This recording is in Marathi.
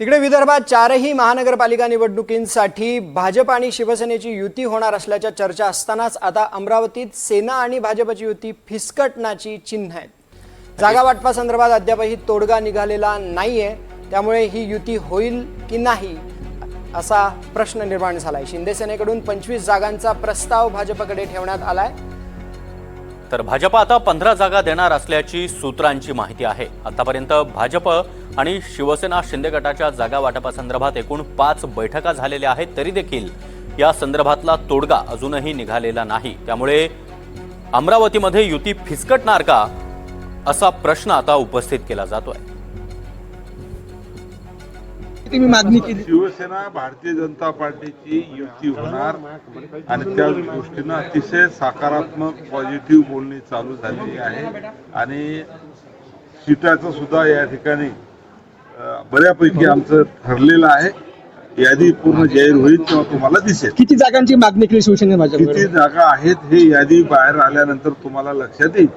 तिकडे विदर्भात चारही महानगरपालिका निवडणुकींसाठी भाजप आणि शिवसेनेची युती होणार असल्याच्या चर्चा असतानाच आता अमरावतीत सेना आणि भाजपची युती फिसकटण्याची चिन्ह आहेत. जागा वाटपासंदर्भात अद्यापही तोडगा निघालेला नाहीये. त्यामुळे ही युती होईल की नाही असा प्रश्न निर्माण झालाय. शिंदेसेनेकडून पंचवीस जागांचा प्रस्ताव भाजपकडे ठेवण्यात आलाय. तर भाजप आता पंधरा जागा देणार असल्याची सूत्रांची माहिती आहे. आतापर्यंत भाजप आणि शिवसेना शिंदे गटाच्या जागा वाटपासंदर्भात एकूण पाच बैठका झालेल्या आहेत तरी देखील या संदर्भातला तोडगा अजूनही निघालेला नाही. त्यामुळे अमरावतीमध्ये युती फिसकटणार का असा प्रश्न आता उपस्थित केला जातोय. मी मागणी केली. शिवसेना भारतीय जनता पार्टीची युती होणार आणि त्या दृष्टीनं अतिशय सकारात्मक पॉझिटिव्ह बोलणी चालू झालेली आहे. आणि सीटाचं सुद्धा या ठिकाणी बऱ्यापैकी आमचं ठरलेलं आहे. यादी पूर्ण जाहीर होईल तेव्हा तुम्हाला दिसेल. किती जागांची मागणी केली शिवसेने किती जागा आहेत हे यादी बाहेर आल्यानंतर तुम्हाला लक्षात येईल.